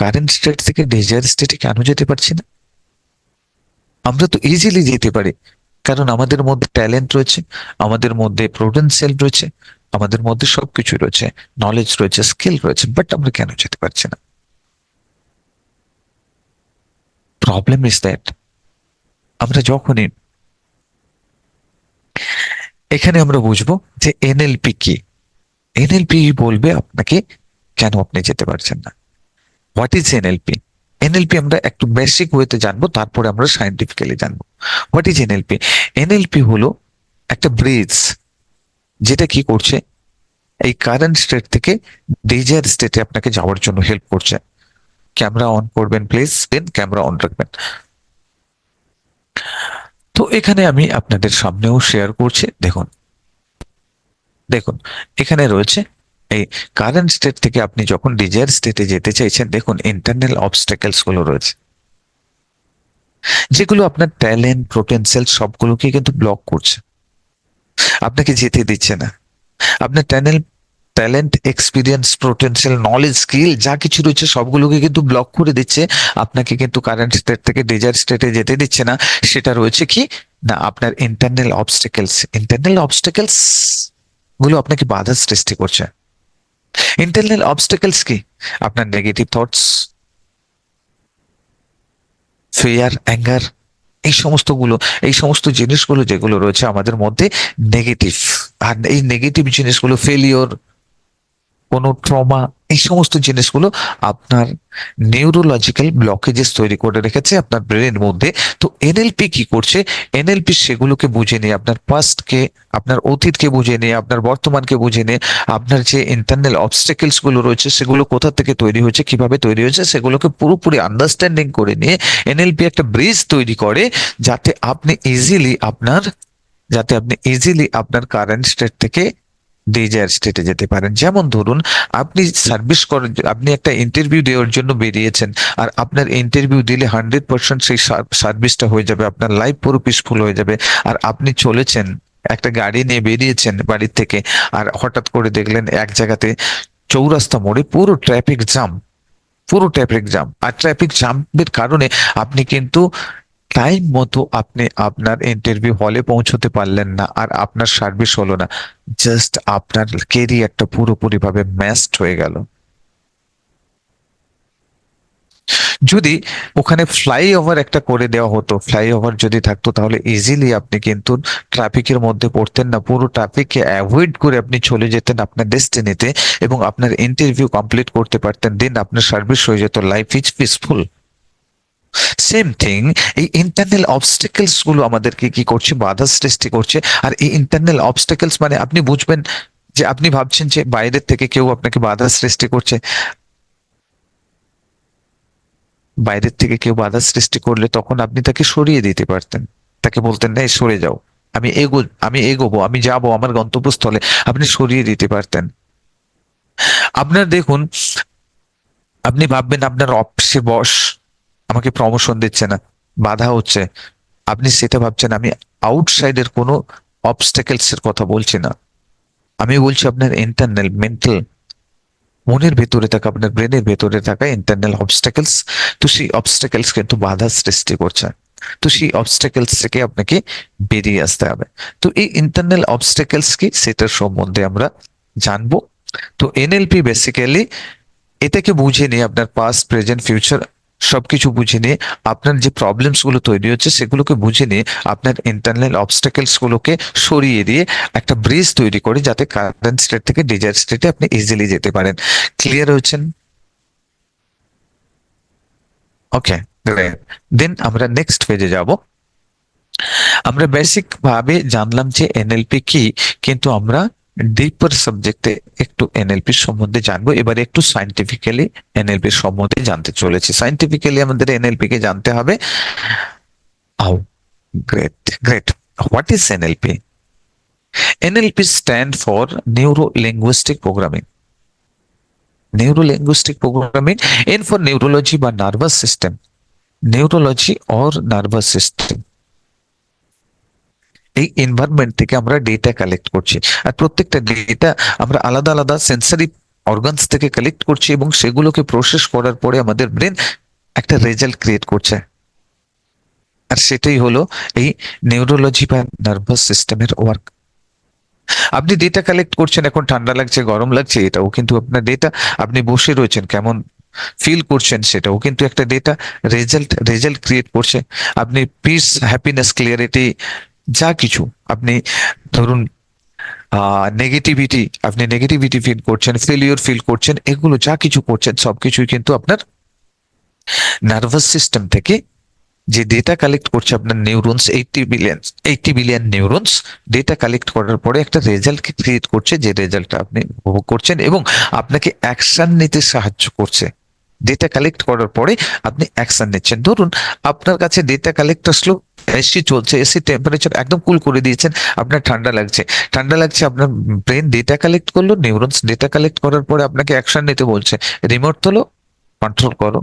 Current state থেকে desire স্টেটে কেন যেতে পারছি না। আমরা তো ইজিলি যেতে পারি। কারণ আমাদের মধ্যে ট্যালেন্ট রয়েছে, আমাদের মধ্যে পোটেনশিয়াল রয়েছে, আমাদের মধ্যে সবকিছু রয়েছে নলেজ রয়েছে স্কিল রয়েছে বাট আমরা কেন যেতে পারছি না? প্রবলেম ইজ দ্যাট আমরা যখনই এখানে আমরা বুঝব যে এনএলপি কি। এনএলপি বলবে আপনাকে কেন আপনি যেতে পারছেন না। হোয়াট ইজ এনএলপি এনএলপি আমরা একটু বেসিক ওয়েতে জানব, তারপরে আমরা সাইন্টিফিক্যালি জানব। হোয়াট ইজ এনএলপি এনএলপি হলো একটা ব্রিজ যেটা কি করছে? এই কারেন্ট স্টেট থেকে ডিজায়ার স্টেটে আপনাকে যাওয়ার জন্য হেল্প করছে। ক্যামেরা অন করবেন প্লিজ দেন ক্যামেরা অন রাখবেন। তো এখানে আমি আপনাদের সামনেও শেয়ার করছি, দেখুন। দেখুন, এখানে রয়েছে এই কারেন্ট স্টেট থেকে আপনি যখন ডিজায়ার স্টেটে যেতে চাইছেন, দেখুন ইন্টারনাল অবস্টেকেলসগুলো রয়েছে। যেগুলো আপনার ট্যালেন্ট পোটেনশিয়াল সবগুলোকে কিন্তু ব্লক করছে। আপনাকে যেতে দিচ্ছে না। আপনার tunnel talent experience potential knowledge skill যা কিছু রয়েছে সবগুলোকে কিন্তু ব্লক করে দিচ্ছে। আপনাকে কিন্তু কারেন্ট স্টেট থেকে ডিজায়ার স্টেটে যেতে দিচ্ছে না। সেটা রয়েছে কি? না, আপনার ইন্টারনাল অবস্টেকেলস ইন্টারনাল অবস্টেকেলসগুলো আপনাকে বাধা সৃষ্টি করছে। ইন্টারনাল অবস্টেকলস কি? আপনার নেগেটিভ থটস ফেয়ার অ্যাঙ্গার এই সমস্তগুলো, এই সমস্ত জিনিসগুলো যেগুলো রয়েছে আমাদের মধ্যে নেগেটিভ আর এই নেগেটিভ জিনিসগুলো ফেলিওর কোনো ট্রমা এই সমস্ত জিনিসগুলো আপনার নিউরোলজিক্যাল ব্লকেজেস তৈরি করে রেখেছে আপনার ব্রেনের মধ্যে। তো এনএলপি কি করছে? এনএলপি সেগুলোকে বুঝে নিয়ে, আপনার পাস্টকে আপনার অতীতকে বুঝে নিয়ে, আপনার বর্তমানকে বুঝে নিয়ে, আপনার যে ইন্টারনাল অবস্টেকেলসগুলো রয়েছে, সেগুলো কোথা থেকে তৈরি হয়েছে, কীভাবে তৈরি হয়েছে, সেগুলোকে পুরোপুরি আন্ডারস্ট্যান্ডিং করে নিয়ে এনএলপি একটা ব্রিজ তৈরি করে, যাতে আপনি ইজিলি আপনার, যাতে আপনি ইজিলি আপনার কারেন্ট স্টেট থেকে ডিজায়ার স্টেটে যেতে পারেন। যেমন ধরুন, আপনি সার্ভিস করার আপনি একটা ইন্টারভিউ দেওয়ার জন্য বেরিয়েছেন আর আপনার ইন্টারভিউ দিলে হান্ড্রেড পার্সেন্ট সেই সার্ভিসটা হয়ে যাবে, আপনার লাইফ পুরো পিসফুল হয়ে যাবে আর আপনি চলেছেন, একটা গাড়ি নিয়ে বেরিয়েছেন বাড়ির থেকে আর হঠাৎ করে দেখলেন এক জায়গাতে চৌরাস্তা মোড়ে পুরো ট্রাফিক জ্যাম পুরো ট্রাফিক জ্যাম আর ট্রাফিক জ্যামের কারণে আপনি কিন্তু টাইম মতো আপনি আপনার ইন্টারভিউ হলে পৌঁছতে পারলেন না আর আপনার সার্ভিস হলো না। জাস্ট আপনার কেরিয়ারটা পুরোপুরি ভাবে ম্যাস্ট হয়ে গেল। যদি ওখানে ফ্লাইওভার একটা করে দেওয়া হতো ফ্লাইওভার যদি থাকতো তাহলে ইজিলি আপনি কিন্তু ট্রাফিকের মধ্যে পড়তেন না। পুরো ট্রাফিককে অ্যাভয়েড করে আপনি চলে যেতেন আপনার ডেস্টিনিতে এবং আপনার ইন্টারভিউ কমপ্লিট করতে পারতেন। দেন আপনার সার্ভিস হয়ে যেত। Life is peaceful same thing এই ইন্টারনাল অবস্টেকেলসগুলো আমাদেরকে কি করছে? বাধা সৃষ্টি করছে। আর এই ইন্টারনাল অবস্টেকেলস মানে আপনি বুঝবেন যে আপনি ভাবছেন যে বাইরের থেকে কেউ আপনাকে বাধা সৃষ্টি করছে। বাইরের থেকে কেউ বাধা সৃষ্টি করলে তখন আপনি তাকে সরিয়ে দিতে পারতেন। তাকে বলতেন না সরে যাও। আমি এগো, আমি এগোবো, আমি যাব আমার গন্তব্যস্থলে। আপনি সরিয়ে দিতে পারতেন। আপনার দেখুন, আপনি ভাববেন আপনার অফিসে বস আমাকে প্রমোশন দিচ্ছে না, বাধা হচ্ছে। আপনি সেটা ভাবছেন, আমি আউটসাইডের কোনো অবস্টেকেলস এর কথা বলছি না। আমি বলছি আপনার ইন্টারনাল মেন্টাল মনের ভেতরে থাকা, আপনার ব্রেনের ভেতরে থাকা ইন্টারনাল অবস্টেকেলস তো সেই অবস্টেকেলস কিন্তু বাধা সৃষ্টি করছে। তো সেই অবস্টেকেলস থেকে আপনাকে বেরিয়ে আসতে হবে। তো এই ইন্টারনাল অবস্টেকেলস কি? সেটার সম্বন্ধে আমরা জানব। তো এনএলপি বেসিক্যালি এটাকে বুঝে নিয়ে আপনার পাস্ট প্রেজেন্ট ফিউচার সবকিছু বুঝে নিয়ে আপনার যে প্রবলেমসগুলো তৈরি হচ্ছে সেগুলোকে বুঝে নিয়ে আপনার ইন্টারনাল অবস্টাকেলস গুলোকে সরিয়ে দিয়ে একটা ব্রিজ তৈরি করে যাতে কারেন্ট স্টেট থেকে ডিজায়ার স্টেটে আপনি ইজিলি যেতে পারেন। ক্লিয়ার হচ্ছেন ওকে দেন আমরা নেক্সট পেজে যাব। আমরা বেসিক ভাবে জানলাম যে এনএলপি কি, কিন্তু আমরা ডিপার সাবজেক্টে একটু এনএলপি সম্বন্ধে জানব। এবারে একটু সাইন্টিফিক্যালি এনএলপি সম্বন্ধে জানতে চলেছি। সাইন্টিফিক্যালি আমাদের এনএলপি কে জানতে হবে। Great great what is NLP NLP stand for neuro linguistic programming neuro linguistic programming N for neurology বা nervous system neurology or nervous system এই এনভায়রনমেন্ট থেকে আমরা ডেটা কালেক্ট করছি। আর প্রত্যেকটা ডেটা আমরা আলাদা আলাদা সেন্সারি অর্গানস থেকে কালেক্ট করছি এবং সেগুলোকে প্রসেস করার পরে আমাদের ব্রেন একটা রেজাল্ট ক্রিয়েট করছে। আর সেটাই হলো এই নিউরোলজি বা নার্ভাস সিস্টেমের ওয়ার্ক আপনি ডেটা কালেক্ট করছেন, এখন ঠান্ডা লাগছে, গরম লাগছে, এটাও কিন্তু আপনার ডেটা আপনি বসে রয়েছেন, কেমন ফিল করছেন সেটাও কিন্তু একটা ডেটা রেজাল্ট রেজাল্ট ক্রিয়েট করছে। আপনি পিস হ্যাপিনেস ক্লিয়ারিটি যা কিছু আপনি ধরুন নেগেটিভিটি আপনি নেগেটিভিটি ফিল করছেন ফেলিওর ফিল করছেন, এগুলো যা কিছু করছেন, সবকিছুই কিন্তু আপনার নার্ভাস সিস্টেম থেকে যে ডেটা কালেক্ট করছে আপনার neurons eighty billion eighty billion neurons data collect করার পরে একটা রেজাল্টকে ক্রিয়েট করছে, যে রেজাল্টটা আপনি উপভোগ করছেন এবং আপনাকে অ্যাকশন নিতে সাহায্য করছে। ডেটা কালেক্ট করার পরে আপনি অ্যাকশন নিচ্ছেন। ধরুন, আপনার কাছে ডেটা কালেক্ট আসলো এসি চলছে এসি টেম্পারেচার একদম কুল করে দিয়েছেন, আপনার ঠান্ডা লাগছে। ঠান্ডা লাগছে, আপনার ব্রেন ডেটা কালেক্ট করল নিউরনস ডেটা কালেক্ট করার পরে আপনাকে অ্যাকশন নিতে বলছে। রিমোট তোলো কন্ট্রোল করো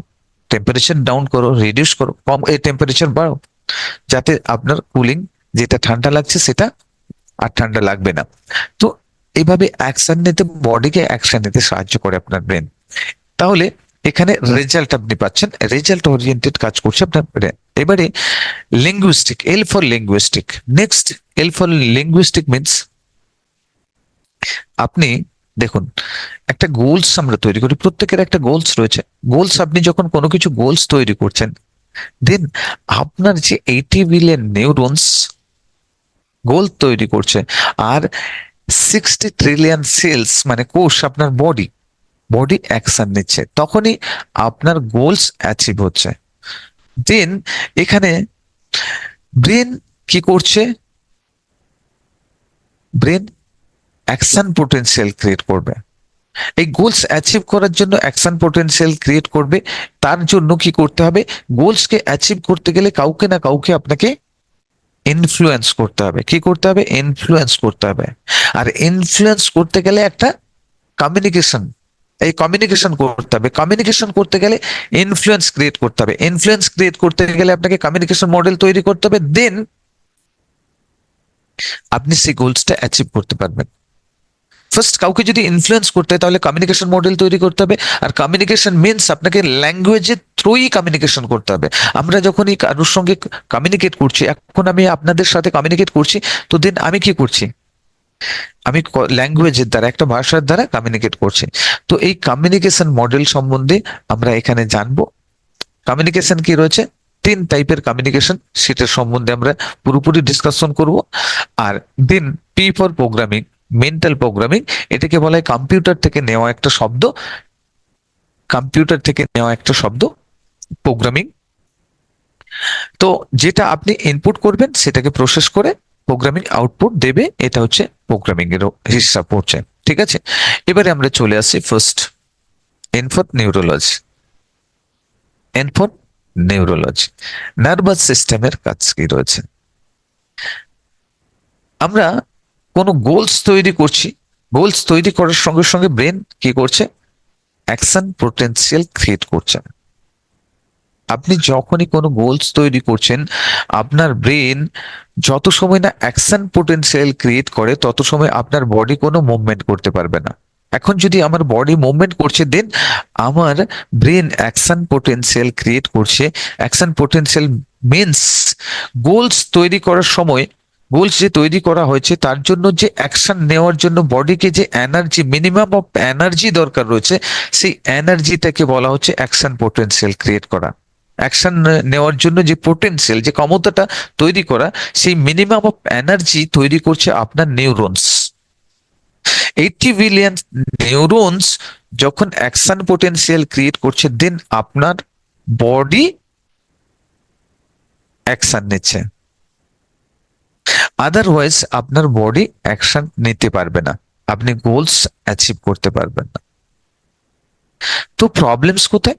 টেম্পারেচার ডাউন করো রিডিউস করো, কম এই টেম্পারেচার বাড়ো যাতে আপনার কুলিং যেটা ঠান্ডা লাগছে সেটা আর ঠান্ডা লাগবে না। তো এইভাবে অ্যাকশন নিতে বডিকে অ্যাকশন নিতে সাহায্য করে আপনার ব্রেন তাহলে এখানে রেজাল্ট আপনি পাচ্ছেন। রেজাল্ট ওরিয়েন্টেড কাজ করছে আপনার ব্রেন এবারে linguistic L for linguistic next L for linguistic means আপনি দেখুন, একটা গোলস আমরা তৈরি করি, প্রত্যেকের একটা গোলস রয়েছে। গোলস আপনি যখন কোনো কিছু গোলস তৈরি করছেন দেন আপনার যে এইটি বিলিয়ন নিউরনস গোল তৈরি করছে, আর সিক্সটি ট্রিলিয়ন সেলস মানে কোষ আপনার বডি বডি অ্যাকশন নিচ্ছে, তখনই আপনার গোলস অ্যাচিভ হচ্ছে। দেন এখানে ব্রেন কি করছে? ব্রেন অ্যাকশন পোটেনশিয়াল ক্রিয়েট করবে। এই গোলস অ্যাচিভ করার জন্য অ্যাকশন পোটেনশিয়াল ক্রিয়েট করবে, তার জন্য কি করতে হবে? গোলসকে অ্যাচিভ করতে গেলে কাউকে না কাউকে আপনাকে ইনফ্লুয়েন্স করতে হবে। কি করতে হবে? ইনফ্লুয়েন্স করতে হবে। আর ইনফ্লুয়েন্স করতে গেলে একটা কমিউনিকেশন এই কমিউনিকেশন করতে হবে। কমিউনিকেশন করতে গেলে ইনফ্লুয়েন্স ক্রিয়েট করতে হবে। ইনফ্লুয়েন্স ক্রিয়েট করতে গেলে আপনাকে কমিউনিকেশন মডেল তৈরি করতে হবে। দেন আপনি সেই গোলসটা অ্যাচিভ করতে পারবেন। ফার্স্ট কাউকে যদি ইনফ্লুয়েন্স করতে হয়, তাহলে কমিউনিকেশন মডেল তৈরি করতে হবে। আর কমিউনিকেশন মিনস আপনাকে ল্যাঙ্গুয়েজের থ্রুই কমিউনিকেশন করতে হবে। আমরা যখনই কারোর সঙ্গে কমিউনিকেট করছি, এখন আমি আপনাদের সাথে কমিউনিকেট করছি, তো দেন আমি কি করছি? আমি ল্যাঙ্গুয়েজের দ্বারা, একটা ভাষার দ্বারা কমিউনিকেট করছি। তো এই কমিউনিকেশন মডেল সম্বন্ধে আমরা এখানে জানব। কমিউনিকেশন কি রয়েছে? তিন টাইপের কমিউনিকেশন সেটার সম্বন্ধে আমরা পুরোপুরি ডিসকাশন করব। আর then P for programming mental programming এটাকে বলা হয় কম্পিউটার থেকে নেওয়া একটা শব্দ। কম্পিউটার থেকে নেওয়া একটা শব্দ প্রোগ্রামিং তো যেটা আপনি ইনপুট করবেন, সেটাকে প্রসেস করে প্রোগ্রামিং আউটপুট দেবে, এটা হচ্ছে প্রোগ্রামিং এরও হিসাব পড়ছে ঠিক আছে? এবারে আমরা চলে আসি first N for neurology N for neurology nervous সিস্টেমের কাজ কি রয়েছে? আমরা কোনো গোলস তৈরি করছি গোলস তৈরি করার সঙ্গে সঙ্গে ব্রেন কি করছে? অ্যাকশন পোটেন্সিয়াল ক্রিয়েট করছে। আপনি যখনই কোনো গোলস তৈরি করছেন, আপনার ব্রেন যত সময় না অ্যাকশন পোটেন্সিয়াল ক্রিয়েট করে, তত সময় আপনার বডি কোনো মুভমেন্ট করতে পারবে না। এখন যদি আমার বডি মুভমেন্ট করছে দেন আমার ব্রেন অ্যাকশন পোটেন্সিয়াল ক্রিয়েট করছে। অ্যাকশন পোটেন্সিয়াল মিনস গোলস তৈরি করার সময় গোলস যে তৈরি করা হয়েছে, তার জন্য যে অ্যাকশন নেওয়ার জন্য বডিকে যে এনার্জি মিনিমাম অফ এনার্জি দরকার রয়েছে, সেই এনার্জিটাকে বলা হচ্ছে অ্যাকশন পোটেন্সিয়াল ক্রিয়েট করা। অ্যাকশন নেওয়ার জন্য যে পোটেন্সিয়াল যে ক্ষমতাটা তৈরি করা, সেই মিনিমাম অফ এনার্জি তৈরি করছে আপনার নিউরনস এইটি বিলিয়ন নিউরনস যখন অ্যাকশন পোটেন্সিয়াল ক্রিয়েট করছে দেন আপনার বডি অ্যাকশন নিচ্ছে। আদারওয়াইজ আপনার বডি অ্যাকশন নিতে পারবে না। আপনি গোলস অ্যাচিভ করতে পারবেন না। তো প্রবলেমস কোথায়?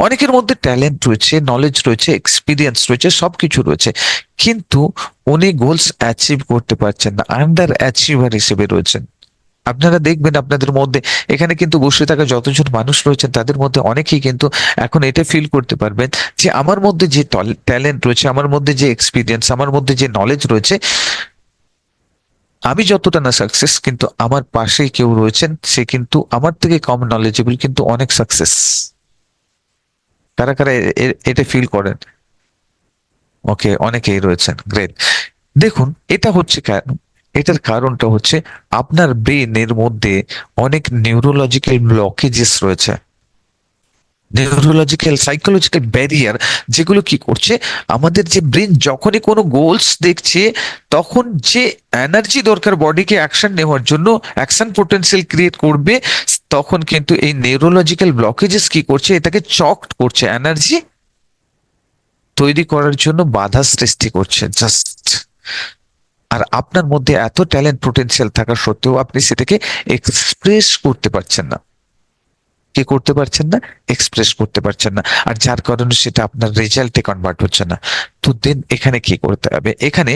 অনেকের মধ্যে ট্যালেন্ট রয়েছে নলেজ রয়েছে এক্সপিরিয়েন্স রয়েছে সব কিছু রয়েছে। কিন্তু উনি গোলস অ্যাচিভ করতে পারছেন না আন্ডার অ্যাচিভার হিসেবে রয়েছেন। আপনারা দেখবেন আপনাদের মধ্যে, এখানে কিন্তু বসে থাকা যতজন মানুষ রয়েছেন, তাদের মধ্যে অনেকেই কিন্তু এখন এটা ফিল করতে পারবেন যে আমার মধ্যে যে ট্যালেন্ট রয়েছে, আমার মধ্যে যে এক্সপিরিয়েন্স আমার মধ্যে যে নলেজ রয়েছে, আমি যতটা না সাকসেস কিন্তু আমার পাশে কেউ রয়েছেন, সে কিন্তু আমার থেকে কম নলেজেবল কিন্তু অনেক সাকসেস কারা কারা এটা ফিল করেন? ওকে অনেকেই রয়েছেন গ্রেট দেখুন, এটা হচ্ছে কেন? এটার কারণটা হচ্ছে আপনার ব্রেনের মধ্যে অনেক নিউরোলজিক্যাল ব্লকেজেস রয়েছে। নিউরোলজিক্যাল সাইকোলজিক্যাল ব্যারিয়ার যেগুলো কি করছে, আমাদের যে ব্রেন যখনই কোনো গোলস দেখছে, তখন যে এনার্জি দরকার বডিকে অ্যাকশন নেওয়ার জন্য অ্যাকশন পোটেনশিয়াল ক্রিয়েট করবে, তখন কিন্তু এই নিউরোলজিক্যাল ব্লকেজেস কি করছে, এটাকে চকড করছে এনার্জি তৈরি করার জন্য বাধা সৃষ্টি করছে জাস্ট আর আপনার মধ্যে এত ট্যালেন্ট পোটেনশিয়াল থাকা সত্ত্বেও আপনি সেটাকে এক্সপ্রেস করতে পারছেন না। কি করতে পারছেন না এক্সপ্রেস করতে পারছেন না। আর যার কারণে সেটা আপনার রেজাল্টে কনভার্ট হচ্ছে না। তো দেন এখানে কি করতে হবে? এখানে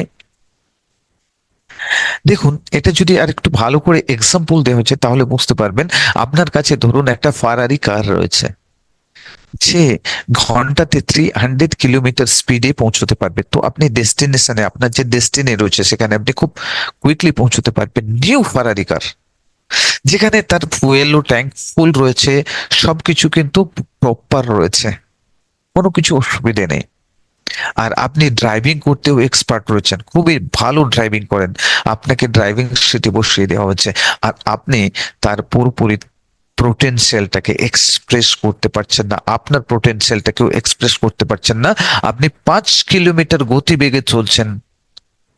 দেখুন, এটা যদি আর একটু ভালো করে এক্সাম্পল দেওয়া হচ্ছে, তাহলে বুঝতে পারবেন, আপনার কাছে ধরুন একটা ফারারি কার রয়েছে। সে ঘন্টাতে থ্রি হান্ড্রেড কিলোমিটার স্পিডে পৌঁছতে পারবে। তো আপনি ডেস্টিনেশনে আপনার যে ডেস্টিনে রয়েছে, সেখানে আপনি খুব কুইকলি পৌঁছতে পারবেন। নিউ ফারারি কার যেখানে তার ফুয়েলও ট্যাঙ্ক ফুল রয়েছে, সবকিছু কিন্তু প্রপার রয়েছে। কোনো কিছু অসুবিধে নেই। আর আপনি ড্রাইভিং করতেও এক্সপার্ট রয়েছেন। খুবই ভালো ড্রাইভিং করেন। আপনাকে ড্রাইভিং সিটে বসিয়ে দেওয়া হচ্ছে। আর আপনি তার পুরোপুরি পোটেনশিয়ালটাকে এক্সপ্রেস করতে পারছেন না। আপনার পোটেনশিয়ালটাকেও এক্সপ্রেস করতে পারছেন না। আপনি পাঁচ কিলোমিটার গতিবেগে চলছেন।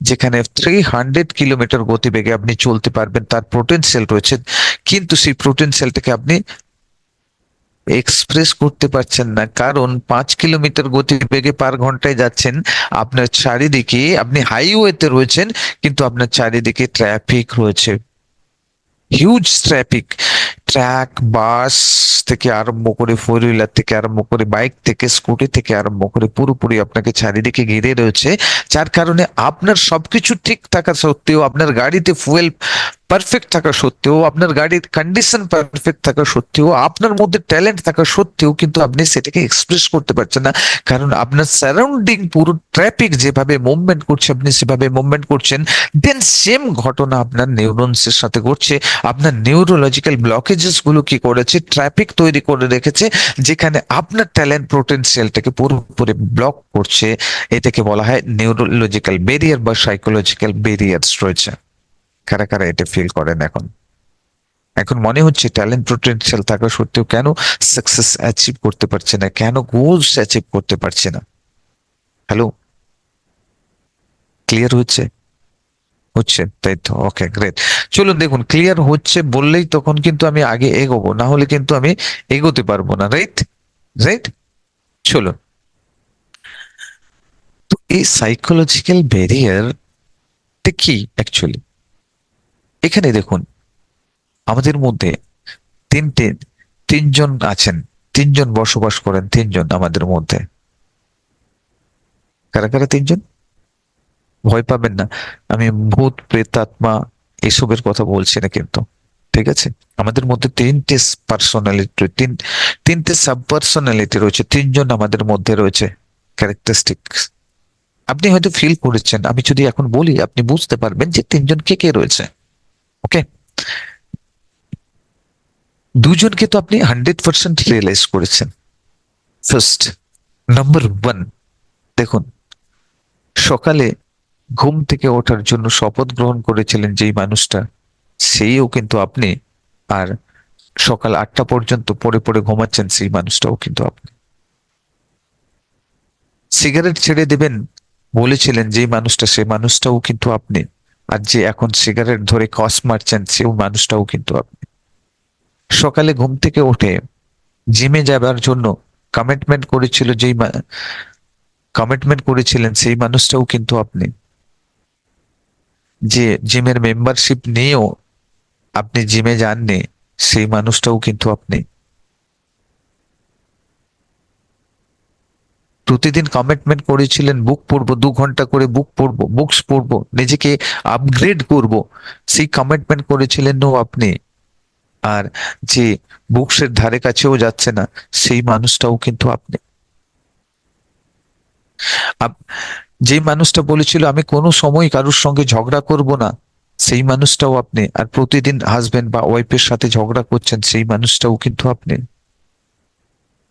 যেখানে থ্রি হান্ড্রেড কিলোমিটার গতিবেগে আপনি চলতে পারবেন, তার পোটেনশিয়াল রয়েছে। কিন্তু সেই পোটেনশিয়ালটাকে আপনি এক্সপ্রেস করতে পারছেন না। কারণ পাঁচ কিলোমিটার গতিবেগে পার ঘন্টায় যাচ্ছেন, আপনার চারিদিকে আপনি হাইওয়েতে রয়েছেন, কিন্তু আপনার চারিদিকে ট্রাফিক রয়েছে। হিউজ ট্রাফিক ট্রাক, বাস থেকে আরম্ভ করে ফোর হুইলার থেকে আরম্ভ করে বাইক থেকে স্কুটি থেকে আরম্ভ করে পুরোপুরি আপনাকে চারিদিকে ঘিরে রয়েছে। যার কারণে আপনার সবকিছু ঠিক থাকা সত্ত্বেও আপনার গাড়িতে ফুয়েল পারফেক্ট থাকা সত্ত্বেও, আপনার গাড়ির কন্ডিশন পারফেক্ট থাকা সত্ত্বেও, আপনার মধ্যে ট্যালেন্ট থাকা সত্ত্বেও কিন্তু আপনি সেটাকে এক্সপ্রেস করতে পারছেন না। কারণ আপনার সারাউন্ডিং পুরো ট্রাফিক যেভাবে মুভমেন্ট করছে, আপনি সেভাবে মুভমেন্ট করছেন দেন সেম ঘটনা আপনার নিউরনসের সাথে ঘটছে। আপনার নিউরোলজিক্যাল ব্লকেজেসগুলো কি করেছে ট্রাফিক তৈরি করে রেখেছে, যেখানে আপনার ট্যালেন্ট পোটেনশিয়ালটাকে পুরোপুরি ব্লক করছে। এটাকে বলা হয় নিউরোলজিক্যাল ব্যারিয়ার বা সাইকোলজিক্যাল বেরিয়ার্স রয়েছে। কারা কারা এটা ফিল করেন এখন? এখন মনে হচ্ছে ট্যালেন্ট পোটেনশিয়াল থাকা সত্ত্বেও কেন সাকসেস অ্যাচিভ করতে পারছে না? কেন গোলস অ্যাচিভ করতে পারছে না? হ্যালো ক্লিয়ার হচ্ছে? হচ্ছে, তাই তো ওকে গ্রেট চলুন দেখুন ক্লিয়ার হচ্ছে বললেই তখন কিন্তু আমি আগে এগোবো, না হলে কিন্তু আমি এগোতে পারব না রাইট রাইট চলুন। তো এই সাইকোলজিক্যাল ব্যারিয়ার কি অ্যাকচুয়ালি এখানে দেখুন, আমাদের মধ্যে তিনটে, তিনজন আছেন, তিনজন বসবাস করেন, তিনজন আমাদের মধ্যে। কারা কারা তিনজন? ভয় পাবেন না, আমি ভূত, প্রেতাত্মা এসবের কথা বলছি না কিন্তু, ঠিক আছে? আমাদের মধ্যে তিনটে পার্সোনালিটি তিন, তিনটে সাব পার্সোনালিটি রয়েছে, তিনজন আমাদের মধ্যে রয়েছে ক্যারেক্টারিস্টিক আপনি হয়তো ফিল করেছেন, আমি যদি এখন বলি, আপনি বুঝতে পারবেন যে তিনজন কে কে রয়েছে। ওকে দুজনকে তো আপনি হান্ড্রেড পার্সেন্ট রিয়েলাইজ করেছেন। ফার্স্ট নাম্বার ওয়ান দেখুন, সকালে ঘুম থেকে ওঠার জন্য শপথ গ্রহণ করেছিলেন যেই মানুষটা সেইও কিন্তু আপনি, আর সকাল আটটা পর্যন্ত পড়ে পড়ে ঘুমাচ্ছেন সেই মানুষটাও কিন্তু আপনি। সিগারেট ছেড়ে দেবেন, বলেছিলেন যেই মানুষটা সেই মানুষটাও কিন্তু আপনি। আর যে এখন সিগারেট ধরে কস মারছেন, সেও মানুষটাও কিন্তু আপনি। সকালে ঘুম থেকে উঠে জিমে যাবার জন্য কমিটমেন্ট করেছিল যেই কমিটমেন্ট করেছিলেন সেই মানুষটাও কিন্তু আপনি। যে জিমের মেম্বারশিপ নিয়েও আপনি জিমে যাননি, সেই মানুষটাও কিন্তু আপনি। প্রতিদিন কমিটমেন্ট করেছিলেন বুক পড়ব, দু ঘণ্টা করে বুক পড়ব বুকস পড়ব, নিজেকে আপগ্রেড করব। সেই কমিটমেন্ট করেছিলেন ও আপনি। আর যে বুকসের ধারে কাছেও যাচ্ছে না, সেই মানুষটাও কিন্তু আপনি। আপ- যে মানুষটা বলেছিল, আমি কোনো সময় কারোর সঙ্গে ঝগড়া করব না। সেই মানুষটাও আপনি। আর প্রতিদিন হাজবেন্ড বা ওয়াইফের সাথে ঝগড়া করছেন, সেই মানুষটাও কিন্তু আপনি।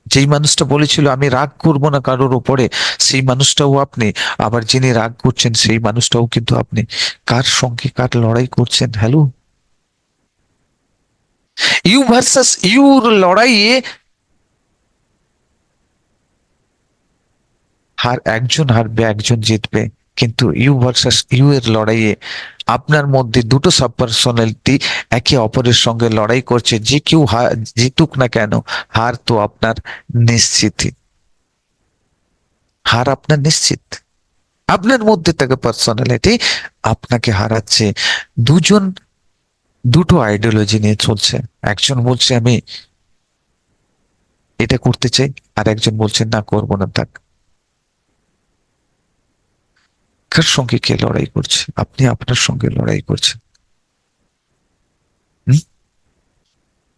যেই মানুষটা বলেছিল, আমি রাগ করব না কারোর ওপরে সেই মানুষটাও আপনি। আবার যিনি রাগ করছেন, সেই মানুষটাও কিন্তু আপনি। কার সঙ্গে কার লড়াই করছেন? হ্যালো? ইউ ভার্সাস ইউর লড়াইয়ে হার একজন হারবে, একজন জিতবে। কিন্তু ইউ ভার্সাস ইউ এর লড়াইয়ে আপনার মধ্যে দুটো সাব পার্সোনালিটি একে অপরের সঙ্গে লড়াই করছে, যে কেউ জিতুক না কেন, হার তো আপনার নিশ্চিতই। হার আপনার নিশ্চিত। আপনার মধ্যে থাকা পার্সোনালিটি আপনাকে হারাচ্ছে। দুজন, দুটো আইডিওলজি নিয়ে চলছে। একজন বলছে, আমি এটা করতে চাই, আর একজন বলছে, না, করব না, থাক। কার সঙ্গে কে লড়াই করছে? আপনি আপনার সঙ্গে লড়াই করছেন?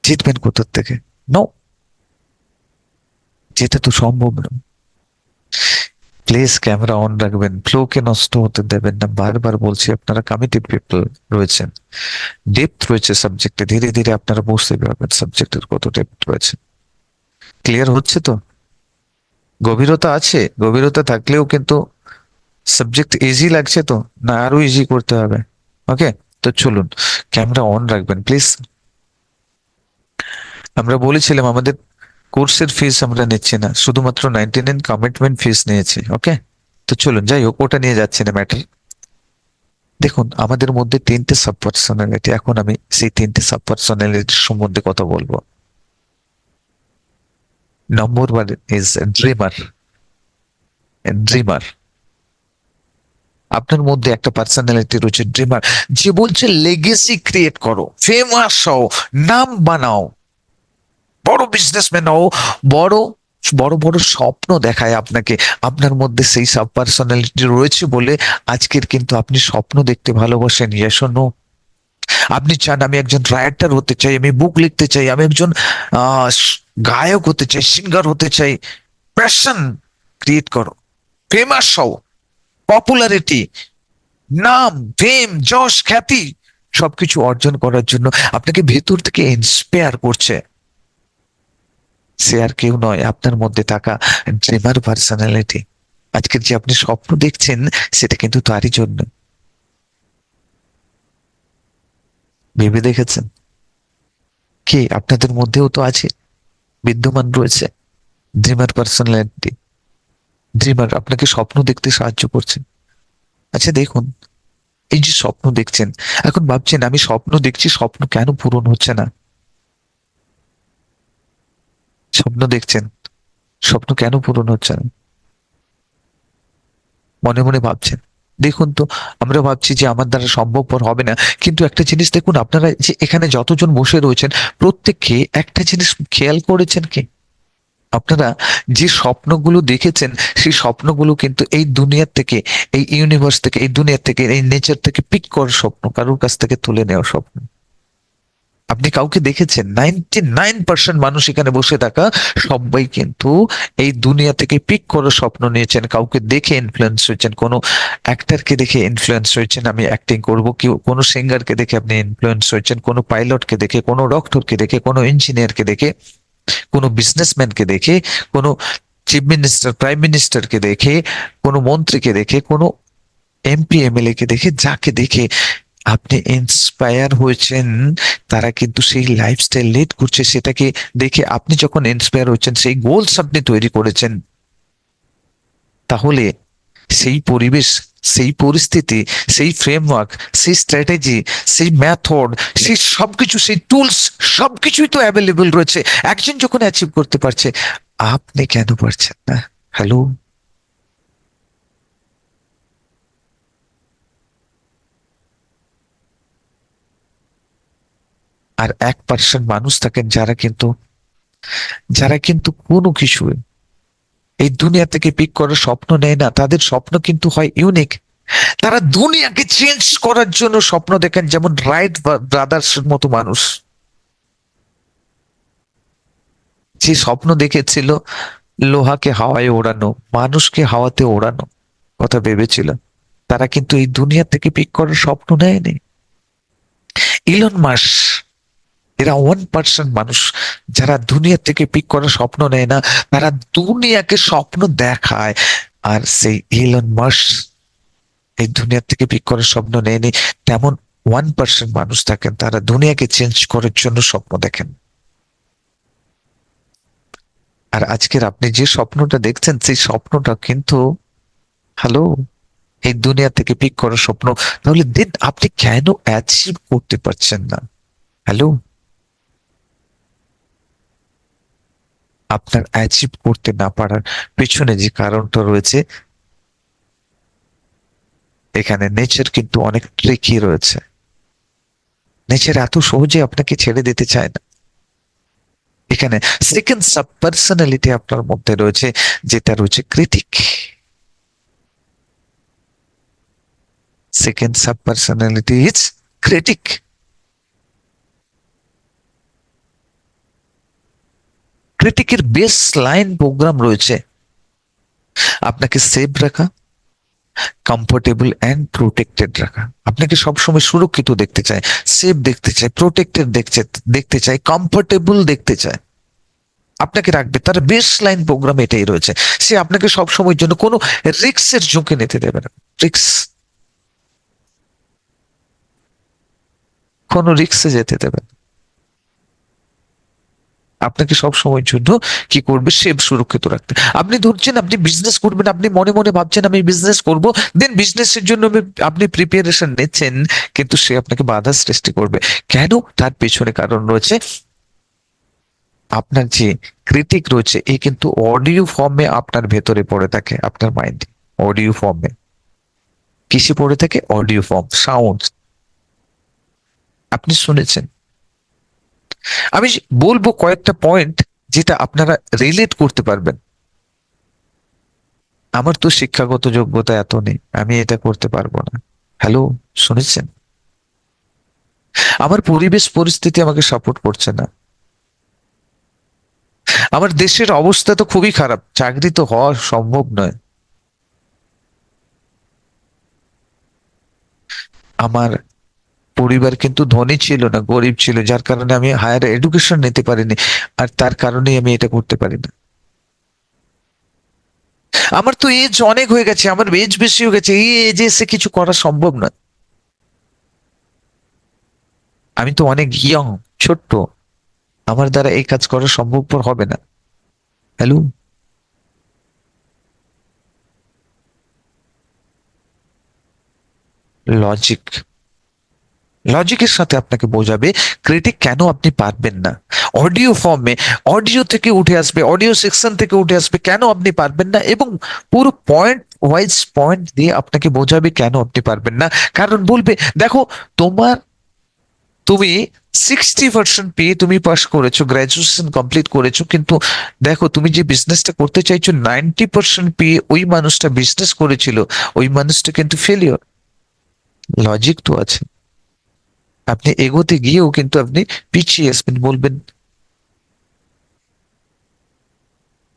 জিতবেন কোথার থেকে? নো যেটা তো সম্ভব নয় প্লেস ক্যামেরা অন রাখবেন ফ্লোকে নষ্ট হতে দেবেন না। বারবার বলছি, আপনারা কমিটি পিপল রয়েছেন। ডেপথ রয়েছে সাবজেক্টে ধীরে ধীরে আপনারা বুঝতে পারবেন সাবজেক্টের কত ডেপথ রয়েছে। ক্লিয়ার হচ্ছে তো? গভীরতা আছে। গভীরতা থাকলেও কিন্তু সাবজেক্ট ইজি লাগছে তো? না, আরও ইজি করতে হবে। ওকে তো চলুন ক্যামেরা অন রাখবেন প্লিজ আমরা বলেছিলাম, আমাদের কোর্সের ফিস আমরা নিচ্ছি না, শুধুমাত্র নাইনটি নাইন কমিটমেন্ট ফিস নিয়েছি ওকে তো চলুন, যাই হোক, ওটা নিয়ে যাচ্ছি না ম্যাটার দেখুন, আমাদের মধ্যে তিনটে সাব পার্সোনালিটি এখন আমি সেই তিনটে সাব পার্সোনালিটির সম্বন্ধে কথা বলব। Number one is dreamer dreamer আপনার মধ্যে একটা পার্সোনালিটি রয়েছে ড্রিমার যে বলছে লেগেসি ক্রিয়েট করো ফেমাস হও, নাম বানাও। বড় বিজনেসম্যান হও, বড় বড় বড় স্বপ্ন দেখায় আপনাকে। আপনার মধ্যে সেই সাব পার্সোনালিটি রয়েছে বলে আজকের কিন্তু আপনি স্বপ্ন দেখতে ভালোবাসেন ইয়েস নো আপনি চান আমি একজন রাইটার হতে চাই, আমি বুক লিখতে চাই, আমি একজন গায়ক হতে চাই সিঙ্গার হতে চাই। প্যাশন ক্রিয়েট করো ফেমাস হও। পপুলারিটি নাম ফেম যশ, খ্যাতি, সবকিছু অর্জন করার জন্য আপনাকে ভেতর থেকে ইন্সপায়ার করছে। সে আর কেউ নয়, আপনার মধ্যে থাকা ড্রিমার পার্সোনালিটি আজকের যে আপনি স্বপ্ন দেখছেন, সেটা কিন্তু তারই জন্য। ভেবে দেখেছেন? কে আপনাদের মধ্যেও তো আছে, বিদ্যমান রয়েছে ড্রিমার পার্সোনালিটি ড্রিমার আপনাকে স্বপ্ন দেখতে সাহায্য করছে। আচ্ছা দেখুন, এই যে স্বপ্ন দেখছেন, এখন ভাবছেন, আমি স্বপ্ন দেখছি, স্বপ্ন কেন পূরণ হচ্ছে না? স্বপ্ন দেখছেন, স্বপ্ন কেন পূরণ হচ্ছে না? মনে মনে ভাবছেন। দেখুন তো, আমরা ভাবছি যে আমার দ্বারা সম্ভবপর হবে না, কিন্তু একটা জিনিস দেখুন, আপনারা যে এখানে যতজন বসে রয়েছেন, প্রত্যেককে একটা জিনিস খেয়াল করেছেন কি? আপনারা যে স্বপ্নগুলো দেখেছেন, সেই স্বপ্নগুলো কিন্তু এই দুনিয়ার থেকে, এই ইউনিভার্স থেকে, এই দুনিয়ার থেকে, এই নেচার থেকে পিক করার স্বপ্ন, কারোর কাছ থেকে তুলে নেওয়ার স্বপ্ন। আপনি কাউকে দেখেছেন? নাইনটি নাইন পার্সেন্ট মানুষ এখানে বসে থাকা সবাই কিন্তু এই দুনিয়া থেকে পিক করার স্বপ্ন নিয়েছেন। কাউকে দেখে ইনফ্লুয়েন্স হয়েছেন। কোনো অ্যাক্টরকে দেখে ইনফ্লুয়েন্স হয়েছেন, আমি অ্যাক্টিং করব কি? কোনো সিঙ্গারকে দেখে আপনি ইনফ্লুয়েন্স হয়েছেন, কোনো পাইলটকে দেখে, কোনো ডক্টরকে দেখে, কোনো ইঞ্জিনিয়ারকে দেখে। কোনো বিজনেসম্যানকে দেখে, কোনো চিফ মিনিস্টার প্রাইম মিনিস্টারকে দেখে, কোনো মন্ত্রীকে দেখে, কোনো এমপি এমএলএ কে দেখে, যাকে দেখে আপনি ইন্সপায়ার হয়েছেন, তারা কিন্তু সেই লাইফস্টাইল লিড করছে, সেটাকে দেখে আপনি যখন ইন্সপায়ার হচ্ছেন সেই গোলস আপনি তৈরি করেছেন, তাহলে সেই পরিবেশ সেই পরিস্থিতি, সেই ফ্রেমওয়ার্ক সেই স্ট্র্যাটেজি সেই মেথড সেই সবকিছু, সেই টুলস সবকিছুই তো অ্যাভেলেবল রয়েছে। একজন যখন অ্যাচিভ করতে পারছে, আপনি কেন পারছেন না? হ্যালো আর এক পার্সেন্ট মানুষ থাকেন যারা কিন্তু যারা কিন্তু কোনো কিছু এই দুনিয়া থেকে পিক করার স্বপ্ন নেয় না। তাদের স্বপ্ন কিন্তু হয় ইউনিক তারা দুনিয়াকে চেঞ্জ করার জন্য স্বপ্ন দেখেন যেমন রাইট ব্রাদার্স মতো মানুষ। যে স্বপ্ন দেখেছিল লোহাকে হাওয়ায় ওড়ানো, মানুষকে হাওয়াতে ওড়ানো কথা ভেবেছিল তারা কিন্তু এই দুনিয়া থেকে পিক করার স্বপ্ন নেয়নি। ইলন মাস এরা ওয়ান পার্সেন্ট মানুষ। যারা দুনিয়া থেকে পিক করার স্বপ্ন নেয় না, তারা দুনিয়াকে স্বপ্ন দেখায়। আর সেই ইলন মাস এই দুনিয়া থেকে পিক করার স্বপ্ন নেয়নি। তেমন ওয়ান পার্সেন্ট মানুষ থাকেন, তারা দুনিয়াকে চেঞ্জ করার জন্য স্বপ্ন দেখেন। আর আজকের আপনি যে স্বপ্নটা দেখছেন, সেই স্বপ্নটা কিন্তু হ্যালো এই দুনিয়া থেকে পিক করার স্বপ্ন। তাহলে দিন আপনি কেন অ্যাচিভ করতে পারছেন না? হ্যালো আপনার অ্যাচিভ করতে না পারার পেছনে যে কারণটা রয়েছে, এখানে নেচার কিন্তু অনেক ট্রিকি রয়েছে। নেচার এত সহজে আপনাকে ছেড়ে দিতে চায় না। এখানে সেকেন্ড সাব পার্সোনালিটি আপনার মধ্যে রয়েছে, যেটা রয়েছে critic second sub personality is critic ক্রিটিকের base line program রয়েছে। আপনাকে সেভ রাখা কমফোর্টেবল অ্যান্ড প্রোটেক্টেড রাখা। আপনাকে সবসময় সুরক্ষিত দেখতে চায় সেফ দেখতে চায় প্রোটেক্টেড দেখতে দেখতে চায় কমফোর্টেবল দেখতে চায়। আপনাকে রাখবে, তার বেস লাইন প্রোগ্রাম এটাই রয়েছে। সে আপনাকে সবসময়ের জন্য কোনো রিক্সের ঝুঁকি নিতে দেবে না। রিক্স কোনো রিক্সে যেতে দেবে না। আপনাকে সব সময়ের জন্য কি করবে? সেভ সুরক্ষিত রাখতে। আপনি ধরছেন, আপনি বিজনেস করবেন, আপনি মনে মনে ভাবছেন, আমি বিজনেস করব দেন বিজনেসের জন্য আপনি প্রিপারেশন নিচ্ছেন, কিন্তু সে আপনাকে বাধা সৃষ্টি করবে। কেন? তার পেছনে কারণ রয়েছে, আপনার যে ক্রিটিক রয়েছে, এ কিন্তু অডিও ফর্মে আপনার ভেতরে পড়ে থাকে, আপনার মাইন্ডে অডিও ফর্মে কিসে পড়ে থাকে? অডিও ফর্ম সাউন্ড আপনি শুনেছেন? আমি বলব কয়েকটা পয়েন্ট যেটা আপনারা রিলেট করতে পারবেন। আমার তো শিক্ষাগত যোগ্যতা এত নেই, আমি এটা করতে পারব না। হ্যালো শুনেছেন? আমার পরিবেশ পরিস্থিতি আমাকে সাপোর্ট করছে না। আমার দেশের অবস্থা তো খুবই খারাপ, চাকরি তো হওয়া সম্ভব নয়। আমার পরিবার কিন্তু ধনী ছিল না, গরিব ছিল, যার কারণে আমি হায়ার এডুকেশন নিতে পারিনি আর তার কারণেই আমি এটা করতে পারি না আমার তো এজ অনেক হয়ে গেছে, আমার এজ বেশি হয়ে গেছে, এই এজে এসে কিছু করা সম্ভব না। আমি তো অনেক ইয়ং ছোট্ট, আমার দ্বারা এই কাজ করা সম্ভবপর হবে না। হ্যালো লজিক লজিকের সাথে আপনাকে বোঝাবে ক্রিটিক কেন আপনি পারবেন না। অডিও ফর্মে অডিও থেকে উঠে আসবে অডিও সেকশন থেকে উঠে আসবে, কেন আপনি পারবেন না? এবং পুরো পয়েন্ট ওয়াইজ পয়েন্ট দিয়ে আপনাকে বোঝাবে কেন আপনি পারবেন না। কারণ বলবে, দেখো, তোমার, তুমি সিক্সটি পার্সেন্ট পেয়ে তুমি পাস করেছ গ্রাজুয়েশন কমপ্লিট করেছ, কিন্তু দেখো, তুমি যে বিজনেসটা করতে চাইছো নাইনটি পার্সেন্ট পেয়ে ওই মানুষটা বিজনেস করেছিল, ওই মানুষটা কিন্তু ফেলিওর লজিক তো আছে। আপনি এগোতে গিয়েও কিন্তু আপনি পিছিয়ে আসবেন, বলবেন,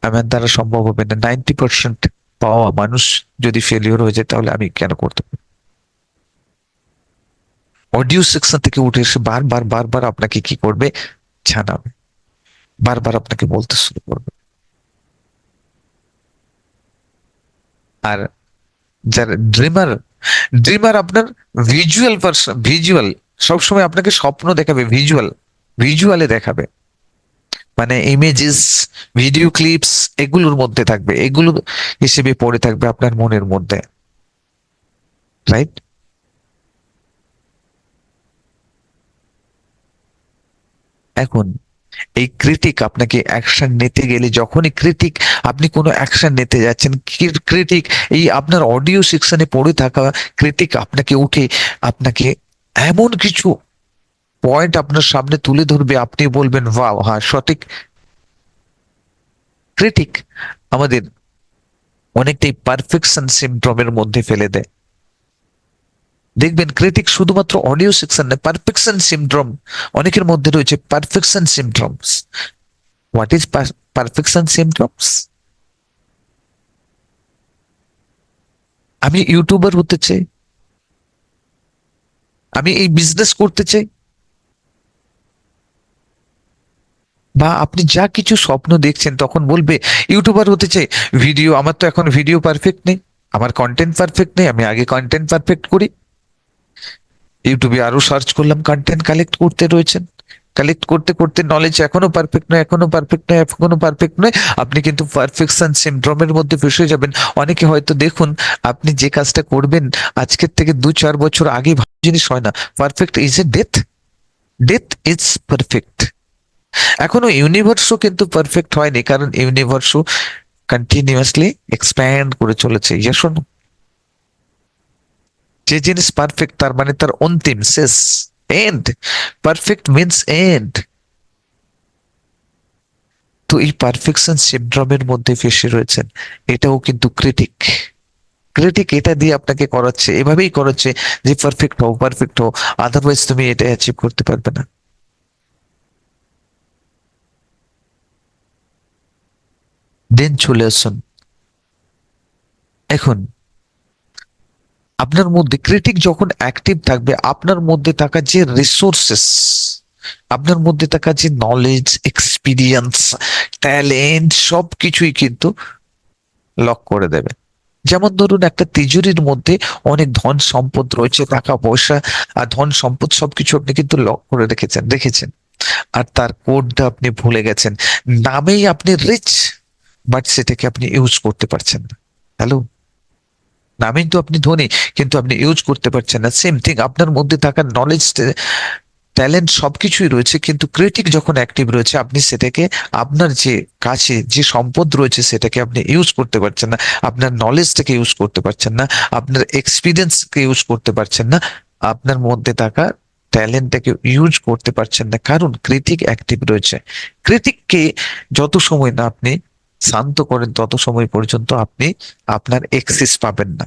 আমার দ্বারা সম্ভব হবে না। নাইনটি পার্সেন্ট পাওয়া মানুষ যদি ফেলিওর হয়ে যায়, তাহলে আমি কেন করতে পারি? অডিও সেকশন থেকে উঠে এসে বারবার বারবার আপনাকে কি করবে? জানাবে। বারবার আপনাকে বলতে শুরু করবে। আর যারা ড্রিমার ড্রিমার আপনার ভিজুয়াল পার্সন ভিজুয়াল সবসময় আপনাকে স্বপ্ন দেখাবে ভিজুয়াল ভিজুয়ালে দেখাবে। মানে ইমেজেস ভিডিও ক্লিপস এগুলোর মধ্যে থাকবে, এগুলো হিসেবে পড়ে থাকবে আপনার মনের মধ্যে। রাইট এখন, এই ক্রিটিক আপনাকে অ্যাকশন নিতে গেলে, যখনই ক্রিটিক আপনি কোনো অ্যাকশন নিতে যাচ্ছেন ক্রিটিক এই আপনার অডিও সেকশনে পড়ে থাকা ক্রিটিক আপনাকে উঠে, আপনাকে এমন কিছু পয়েন্ট আপনার সামনে তুলে ধরবে, আপনি বলবেন ওয়াও হ্যাঁ সঠিক। ক্রিটিক আমাদের অনেকটাই পারফেকশন সিমড্রমের মধ্যে ফেলে দেয়। দেখবেন ক্রিটিক শুধুমাত্র অডিও সেকশন না পারফেকশন সিমড্রোম অনেকের মধ্যে রয়েছে perfection syndromes what is perfection syndromes আমি ইউটিউবার হতে চাই। আমি এই বিজনেস করতে চাই। বা আপনি যা কিছু স্বপ্ন দেখছেন, তখন বলবে ইউটিউবার হতে চাই ভিডিও আমার তো এখন ভিডিও পারফেক্ট নেই, আমার কন্টেন্ট পারফেক্ট নেই, আমি আগে কন্টেন্ট পারফেক্ট করি। ইউটিউবে আরও সার্চ করলাম কন্টেন্ট কালেক্ট করতে রয়েছেন। কালেক্ট করতে করতে নলেজ এখনও পারফেক্ট নয়, এখনও পারফেক্ট নয়, এখনও পারফেক্ট নয়। আপনি কিন্তু পারফেকশন সিন্ড্রোমের মধ্যে ফেসে যাবেন। অনেকে হয়তো দেখুন, আপনি যে কাজটা করবেন, আজকের থেকে দু চার বছর আগে ভালো জিনিস হয় না। Perfect is a death death is perfect এখনও ইউনিভার্সও কিন্তু পারফেক্ট হয়নি, কারণ ইউনিভার্সও কন্টিনিউয়াসলি এক্সপ্যান্ড করে চলেছে। ইয়ে শোনো। যে জিনিস পারফেক্ট তার মানে তার অন্তিম, শেষ। এন্ড পারফেক্ট মিনস এন্ড তো এই পারফেকশন সিন্ড্রোমের মধ্যে ফেসে রয়েছেন। এটাও কিন্তু ক্রিটিক ক্রিটিক এটা দিয়ে আপনাকে করাচ্ছে, এভাবেই করাচ্ছে যে পারফেক্ট হও পারফেক্ট হও আদারওয়াইজ তুমি এটা অ্যাচিভ করতে পারবে না। দেন চলে আসুন। এখন আপনার মধ্যে ক্রিটিক যখন অ্যাক্টিভ থাকবে, আপনার মধ্যে থাকা যে রিসোর্সেস আপনার মধ্যে থাকা যে নলেজ এক্সপিরিয়েন্স ট্যালেন্ট সব কিছুই কিন্তু লক করে দেবে। যেমন ধরুন একটা তিজুরির মধ্যে অনেক ধন সম্পদ রয়েছে, টাকা, পয়সা, আর ধন সম্পদ সবকিছু আপনি কিন্তু লক করে রেখেছেন রেখেছেন। আর তার কোডটা আপনি ভুলে গেছেন। নামেই আপনি রিচ বাট সেটাকে আপনি ইউজ করতে পারছেন না। হ্যালো নামেই তো আপনি ধনী, কিন্তু আপনি ইউজ করতে পারছেন না। সেম থিং আপনার মধ্যে থাকা নলেজ ট্যালেন্ট সবকিছুই রয়েছে, কিন্তু ক্রিটিক যখন অ্যাক্টিভ রয়েছে, আপনি সেটাকে, আপনার যে কাছে যে সম্পদ রয়েছে, সেটাকে আপনি ইউজ করতে পারছেন না। আপনার নলেজটাকে ইউজ করতে পারছেন না। আপনার এক্সপিরিয়েন্সকে ইউজ করতে পারছেন না। আপনার মধ্যে থাকা ট্যালেন্টটাকে ইউজ করতে পারছেন না। কারণ ক্রিটিক অ্যাক্টিভ রয়েছে। ক্রিটিককে যত সময় না আপনি শান্ত করেন তত সময় পর্যন্ত আপনি আপনার এক্সিস পাবেন না।